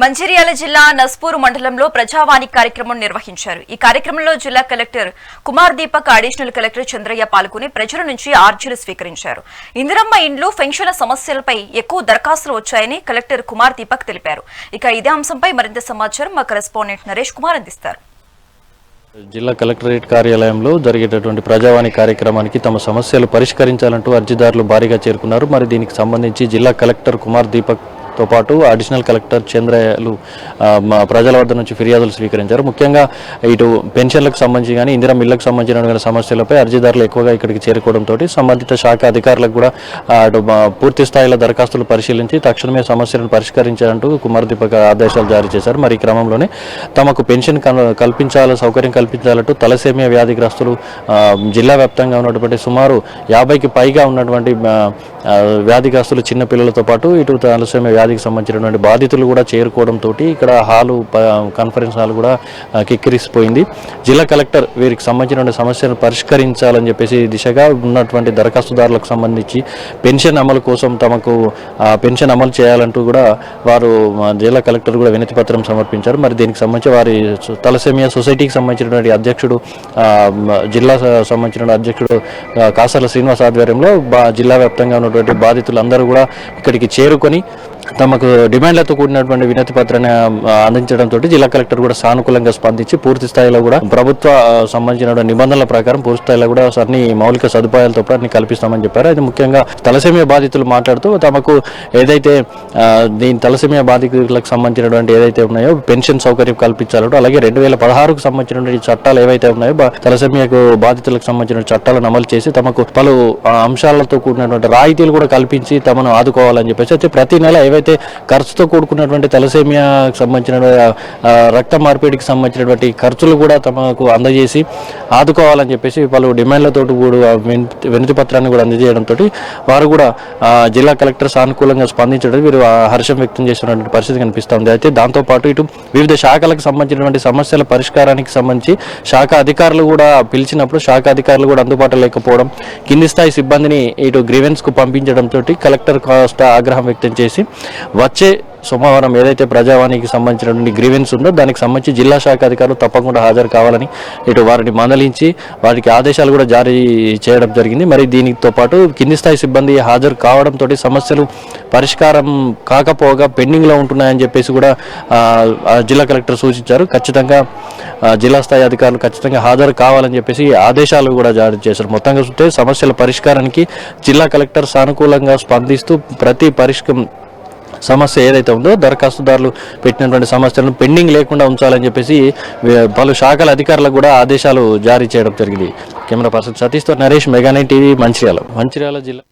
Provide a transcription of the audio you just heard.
మంచిర్యాల జిల్లా నస్పూర్ మండలంలో ప్రజావాణి కార్యక్రమం నిర్వహించారు. ఈ కార్యక్రమంలో జిల్లా collector Kumar Deepak additional collector Chandraiah పాల్గొని ప్రజల నుంచి ఆర్జీలు స్వీకరించారు. ఇందిరమ్మ ఇండ్లు పెన్షన్ల సమస్యలపై ఎక్కువ దరఖాస్తులు వచ్చాయని కలెక్టర్ కుమార్ దీపక్ తెలిపారు. ఇక ఇదే అంశంపై మరింత సమాచారం మా కరెస్పాండెంట్ నరేష్ కుమార్ అందిస్తారు. జిల్లా కలెక్టరేట్ కార్యాలయంలో జరిగేటటువంటి ప్రజావాణి కార్యక్రమానికి తమ సమస్యలు పరిష్కరించాలంటూ అర్జీదారులు భారీగా చేరుకున్నారు. మరి దీనికి సంబంధించి జిల్లా కలెక్టర్ కుమార్ దీపక్ తో పాటు అడిషనల్ కలెక్టర్ చంద్రయ్యలు ప్రజల వద్ద నుంచి ఫిర్యాదులు స్వీకరించారు. ముఖ్యంగా ఇటు పెన్షన్లకు సంబంధించి కానీ ఇందిరా మిల్లకు సంబంధించిన సమస్యలపై అర్జీదారులు ఎక్కువగా ఇక్కడికి చేరుకోవడంతో సంబంధిత శాఖ అధికారులకు కూడా అటు పూర్తి స్థాయిలో దరఖాస్తులు పరిశీలించి తక్షణమే సమస్యలను పరిష్కరించాలంటూ కుమార్ దీపక్ ఆదేశాలు జారీ చేశారు. మరి ఈ క్రమంలోనే తమకు పెన్షన్ కల్- కల్పించాలి సౌకర్యం కల్పించాలంటూ తలసేమియా వ్యాధిగ్రస్తులు జిల్లా వ్యాప్తంగా ఉన్నటువంటి సుమారు యాభైకి పైగా ఉన్నటువంటి వ్యాధిగ్రస్తులు చిన్న పిల్లలతో పాటు ఇటు తలసేమియా వ్యాధికి సంబంధించినటువంటి బాధితులు కూడా చేరుకోవడంతో ఇక్కడ హాలు ప- కాన్ఫరెన్స్ హాల్ కూడా కిక్కిరిసిపోయింది. జిల్లా కలెక్టర్ వీరికి సంబంధించిన సమస్యను పరిష్కరించాలని చెప్పేసి దిశగా ఉన్నటువంటి దరఖాస్తుదారులకు సంబంధించి పెన్షన్ అమలు కోసం తమకు పెన్షన్ అమలు చేయాలంటూ కూడా వారు జిల్లా కలెక్టర్ కూడా వినతి పత్రం సమర్పించారు. మరి దీనికి సంబంధించి వారి తలసేమియా సొసైటీకి సంబంధించినటువంటి అధ్యక్షుడు జిల్లా సంబంధించిన అధ్యక్షుడు కాసర కాసర్ల శ్రీనివాస్ ఆధ్వర్యంలో బా జిల్లా వ్యాప్తంగా ఉన్నటువంటి బాధితులందరూ కూడా ఇక్కడికి చేరుకొని తమకు డిమాండ్లతో కూడినటువంటి వినతి పత్రాన్ని అందించడంతో జిల్లా కలెక్టర్ కూడా సానుకూలంగా స్పందించి పూర్తి స్థాయిలో కూడా ప్రభుత్వ సంబంధించిన నిబంధనల ప్రకారం పూర్తి స్థాయిలో కూడా అన్ని మౌలిక సదుపాయాలతో పాటు అన్ని కల్పిస్తామని చెప్పారు. అది ముఖ్యంగా తలసేమియా బాధితులు మాట్లాడుతూ తమకు ఏదైతే దీని తలసేమియా బాధితులకు సంబంధించినటువంటి ఏదైతే ఉన్నాయో పెన్షన్ సౌకర్యం కల్పించాలంటూ అలాగే రెండు వేల పదహారుకు సంబంధించినటువంటి చట్టాలు ఏవైతే ఉన్నాయో తలసేమియాకు బాధితులకు సంబంధించిన చట్టాలను అమలు చేసి తమకు పలు అంశాలతో కూడినటువంటి రాయితీలు కూడా కల్పించి తమను ఆదుకోవాలని చెప్పేసి అయితే ప్రతి నెల ఏవైతే ఖర్చుతో కూడుకున్నటువంటి తలసేమియాకు సంబంధించిన రక్త మార్పిడికి సంబంధించినటువంటి ఖర్చులు కూడా తమకు అందజేసి ఆదుకోవాలని చెప్పేసి పలు డిమాండ్లతో కూడా వినతి పత్రాన్ని కూడా అందజేయడంతో వారు కూడా జిల్లా కలెక్టర్ సానుకూలంగా స్పందించడం వీరు హర్షం వ్యక్తం చేస్తున్నటువంటి పరిస్థితి కనిపిస్తుంది. అయితే దాంతోపాటు ఇటు వివిధ శాఖలకు సంబంధించినటువంటి సమస్యల పరిష్కారానికి సంబంధించి శాఖ అధికారులు కూడా పిలిచినప్పుడు శాఖ అధికారులు కూడా అందుబాటులో లేకపోవడం కింది స్థాయి సిబ్బందిని ఇటు గ్రీవెన్స్కు పంపించడంతో కలెక్టర్ కాస్త ఆగ్రహం వ్యక్తం చేసి వచ్చే సోమవారం ఏదైతే ప్రజావాణికి సంబంధించినటువంటి గ్రీవెన్స్ ఉందో దానికి సంబంధించి జిల్లా శాఖ అధికారులు తప్పకుండా హాజరు కావాలని ఇటు వారిని మందలించి వారికి ఆదేశాలు కూడా జారీ చేయడం జరిగింది. మరి దీనితో పాటు కింది స్థాయి సిబ్బంది హాజరు కావడంతో సమస్యలు పరిష్కారం కాకపోగా పెండింగ్లో ఉంటున్నాయని చెప్పేసి కూడా జిల్లా కలెక్టర్ సూచించారు. ఖచ్చితంగా జిల్లా స్థాయి అధికారులు ఖచ్చితంగా హాజరు కావాలని చెప్పేసి ఆదేశాలు కూడా జారీ చేశారు. మొత్తంగా చూస్తే సమస్యల పరిష్కారానికి జిల్లా కలెక్టర్ సానుకూలంగా స్పందిస్తూ ప్రతి పరిష్క సమస్య ఏదైతే ఉందో దరఖాస్తుదారులు పెట్టినటువంటి సమస్యలను పెండింగ్ లేకుండా ఉంచాలని చెప్పేసి పలు శాఖల అధికారులకు కూడా ఆదేశాలు జారీ చేయడం జరిగింది. Camera person సతీష్తో Naresh mega nine TV Mancherial. Mancherial జిల్లా